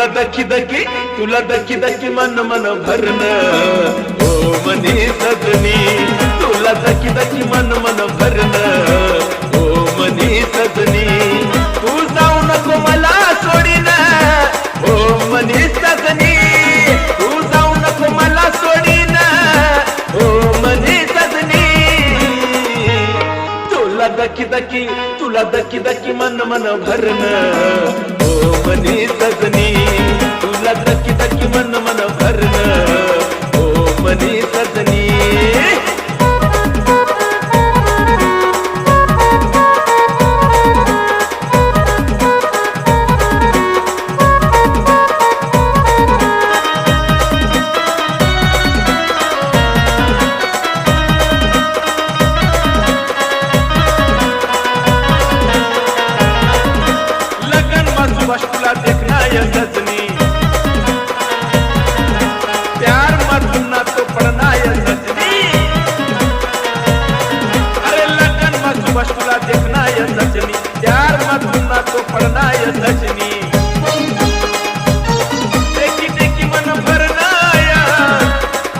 तुला दखित की तुला दखी दखी मन मन भरण. ओ मनी सजनी तुला दखी दखी मन मन भरण. ओ मनी सजनी तू जाऊ नको मला सोडीन. ओ मनी सजनी तू जाऊ नको मला सोडीन. ओ मनी सजनी तुला दकी दकी तुला दकी दकी मन मन भरण. ओ मनी सजनी तुला दकी दकी मन मन भरण.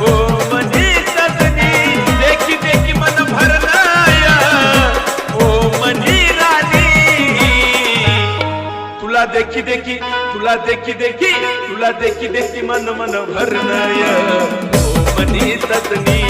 हो, हो, देखी देखी तुला देखी देखी तुला देखी देखी मन मन भरणाय. ओ हो, मनी सतनी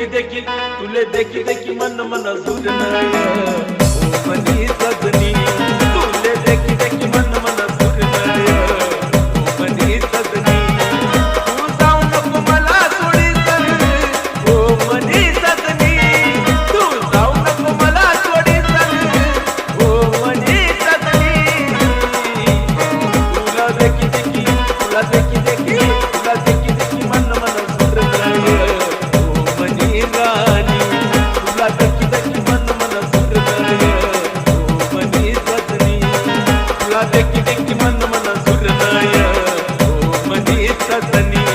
देखी देखी तुले देखी देखी मन मन सुजन ओ मनी सतनी